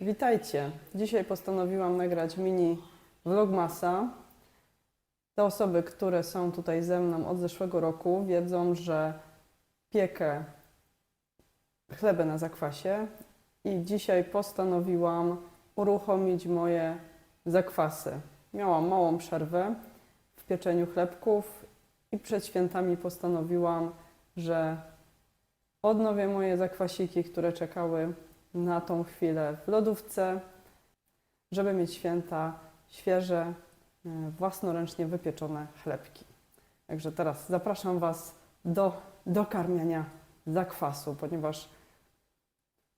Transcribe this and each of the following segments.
witajcie. Dzisiaj postanowiłam nagrać mini vlogmasa. Te osoby, które są tutaj ze mną od zeszłego roku, wiedzą, że piekę chlebę na zakwasie i dzisiaj postanowiłam uruchomić moje zakwasy. Miałam małą przerwę w pieczeniu chlebków i przed świętami postanowiłam, że odnowię moje zakwasiki, które czekały na tą chwilę w lodówce, żeby mieć święta świeże, e, własnoręcznie wypieczone chlebki. Także teraz zapraszam Was do dokarmiania zakwasu, ponieważ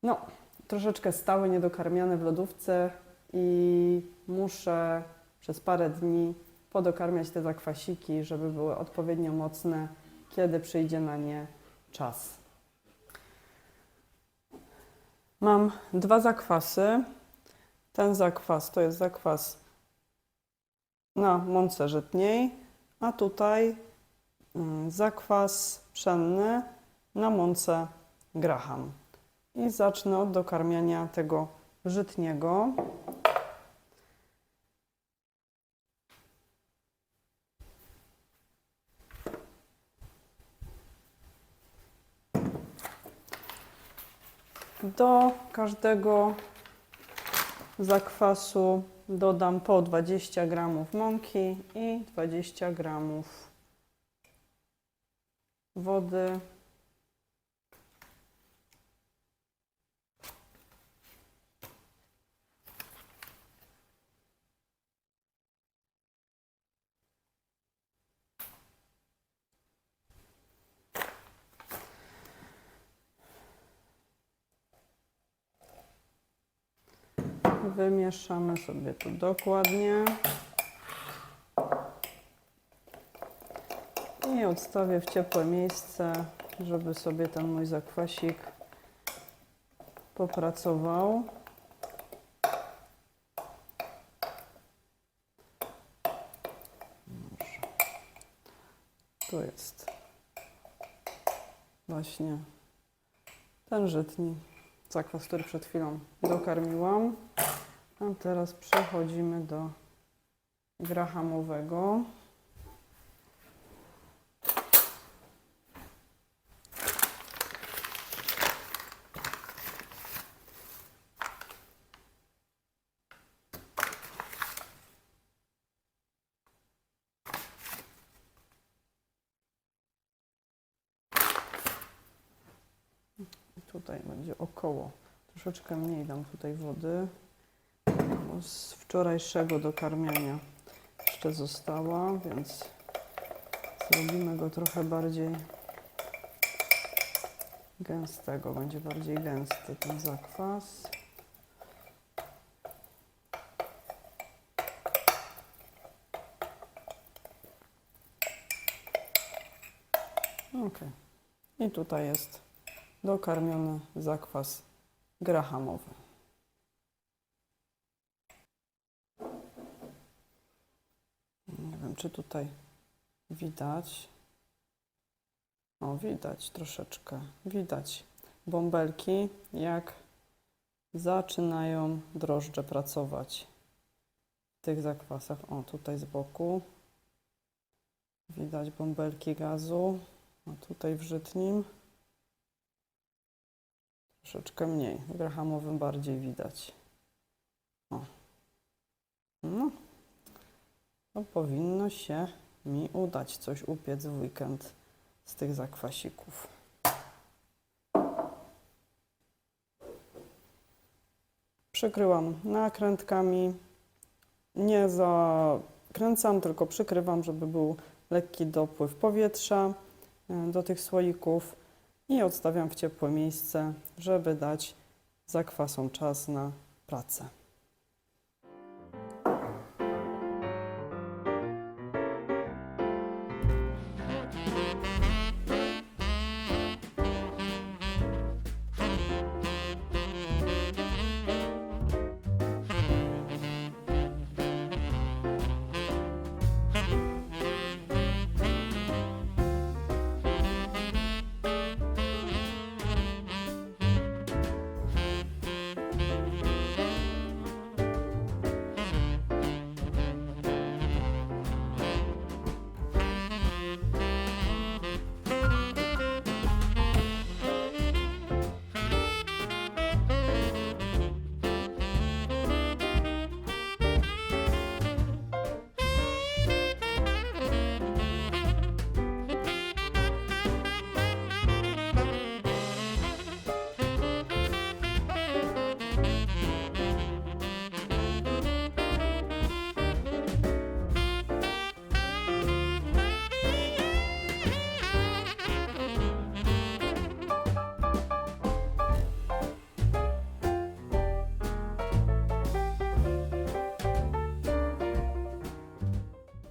no, troszeczkę stały niedokarmiane w lodówce i muszę przez parę dni podokarmiać te zakwasiki, żeby były odpowiednio mocne, kiedy przyjdzie na nie czas. Mam dwa zakwasy. Ten zakwas to jest zakwas na mące żytniej, a tutaj mm, zakwas pszenny na mące graham. I zacznę od dokarmiania tego żytniego. Do każdego zakwasu dodam po 20 gramów mąki i 20 gramów wody. Wymieszamy sobie to dokładnie. I odstawię w ciepłe miejsce, żeby sobie ten mój zakwasik popracował. Tu jest właśnie ten żytni zakwas, który przed chwilą dokarmiłam. A teraz przechodzimy do grahamowego. Tutaj będzie około, troszeczkę mniej dam tutaj wody, bo z wczorajszego dokarmiania jeszcze została, więc zrobimy go trochę bardziej gęstego, będzie bardziej gęsty ten zakwas. Ok. I tutaj jest dokarmiony zakwas grahamowy. Nie wiem, czy tutaj widać. O, widać troszeczkę. Widać bąbelki, jak zaczynają drożdże pracować w tych zakwasach. O, tutaj z boku. Widać bąbelki gazu. A tutaj w żytnim. Troszeczkę mniej. Grahamowym bardziej widać. O. No. To powinno się mi udać coś upiec w weekend z tych zakwasików. Przykryłam nakrętkami. Nie zakręcam, tylko przykrywam, żeby był lekki dopływ powietrza e, do tych słoików i odstawiam w ciepłe miejsce, żeby dać zakwasom czas na pracę.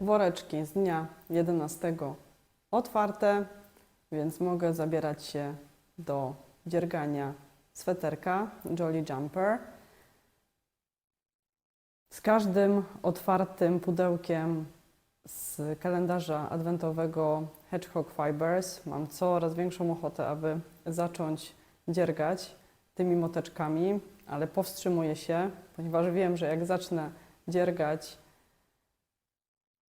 Woreczki z dnia 11 otwarte, więc mogę zabierać się do dziergania sweterka Jolly Jumper. Z każdym otwartym pudełkiem z kalendarza adwentowego Hedgehog Fibers mam coraz większą ochotę, aby zacząć dziergać tymi moteczkami, ale powstrzymuję się, ponieważ wiem, że jak zacznę dziergać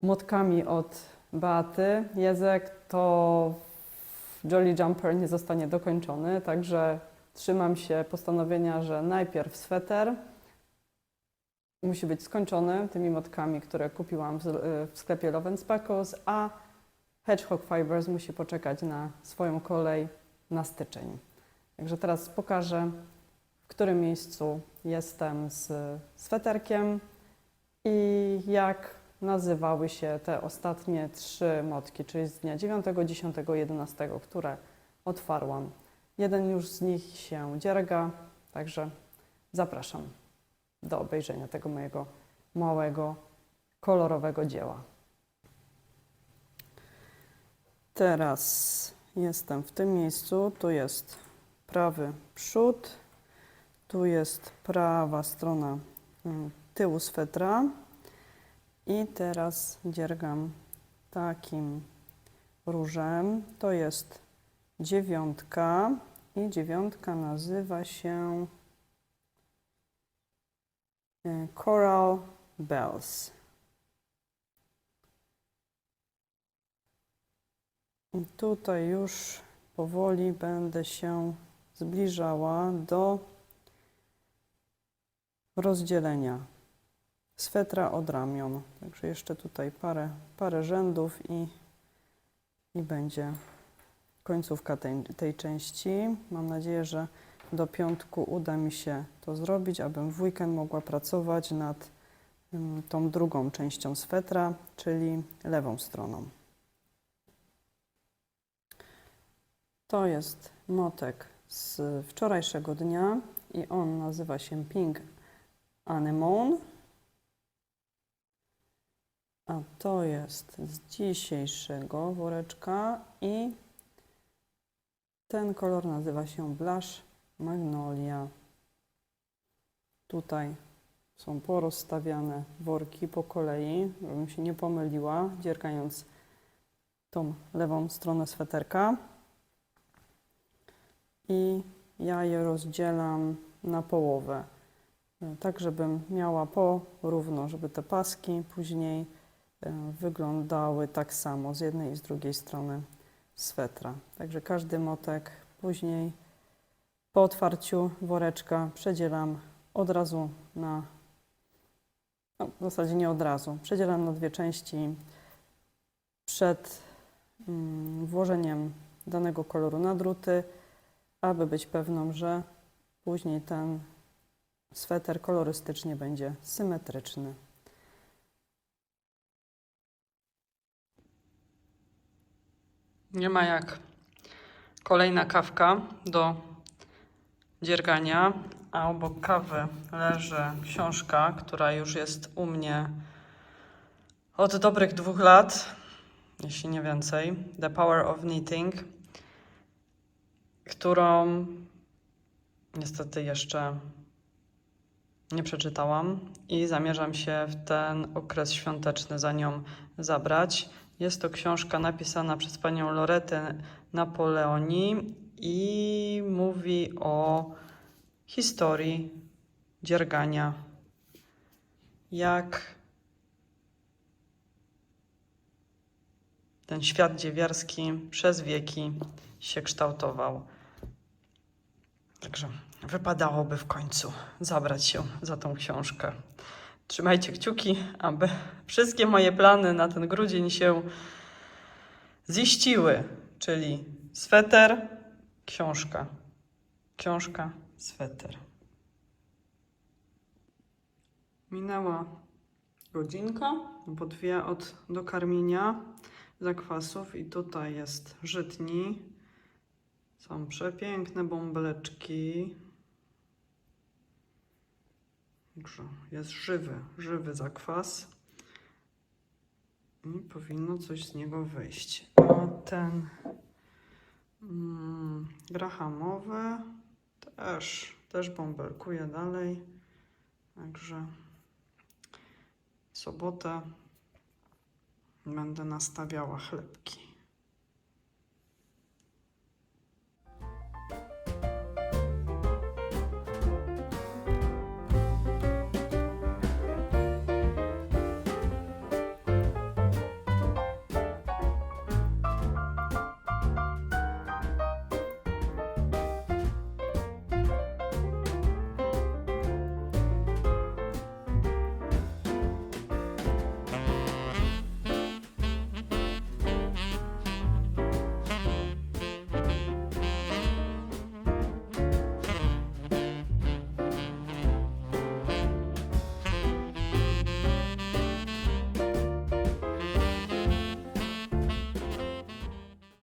motkami od Beaty Jezek, to Jolly Jumper nie zostanie dokończony, także trzymam się postanowienia, że najpierw sweter musi być skończony tymi motkami, które kupiłam w, sklepie Love Speckles, a Hedgehog Fibers musi poczekać na swoją kolej na styczeń. Także teraz pokażę, w którym miejscu jestem z sweterkiem i jak nazywały się te ostatnie trzy motki, czyli z dnia 9, 10, 11, które otwarłam. Jeden już z nich się dzierga, także zapraszam do obejrzenia tego mojego małego, kolorowego dzieła. Teraz jestem w tym miejscu, tu jest prawy przód, tu jest prawa strona mm, tyłu swetra i teraz dziergam takim różem. To jest dziewiątka i dziewiątka nazywa się e, Coral Bells. I tutaj już powoli będę się zbliżała do rozdzielenia swetra od ramion. Także jeszcze tutaj parę, parę rzędów i, i będzie końcówka tej, tej części. Mam nadzieję, że do piątku uda mi się to zrobić, abym w weekend mogła pracować nad ym, tą drugą częścią swetra, czyli lewą stroną. To jest motek z wczorajszego dnia i on nazywa się Pink Anemone. A to jest z dzisiejszego woreczka i ten kolor nazywa się Blush Magnolia. Tutaj są porozstawiane worki po kolei, żebym się nie pomyliła, dziergając tą lewą stronę sweterka. I ja je rozdzielam na połowę, tak żebym miała porówno, żeby te paski później wyglądały tak samo z jednej i z drugiej strony swetra. Także każdy motek później po otwarciu woreczka przedzielam od razu na, no, w zasadzie nie od razu, przedzielam na dwie części przed mm, włożeniem danego koloru na druty, aby być pewną, że później ten sweter kolorystycznie będzie symetryczny. Nie ma jak kolejna kawka do dziergania, a obok kawy leży książka, która już jest u mnie od dobrych dwóch lat, jeśli nie więcej. The Power of Knitting, którą niestety jeszcze nie przeczytałam i zamierzam się w ten okres świąteczny za nią zabrać. Jest to książka napisana przez panią Loretę Napoleoni i mówi o historii dziergania. Jak ten świat dziewiarski przez wieki się kształtował. Także wypadałoby w końcu zabrać się za tą książkę. Trzymajcie kciuki, aby wszystkie moje plany na ten grudzień się ziściły, czyli sweter, książka. Książka, sweter. Minęła godzinka, bo dwie od dokarmienia zakwasów i tutaj jest żytni. Są przepiękne bąbeleczki. Także jest żywy, żywy zakwas. I powinno coś z niego wyjść. A ten mm, grahamowy też, też bąbelkuje dalej. Także sobotę będę nastawiała chlebki.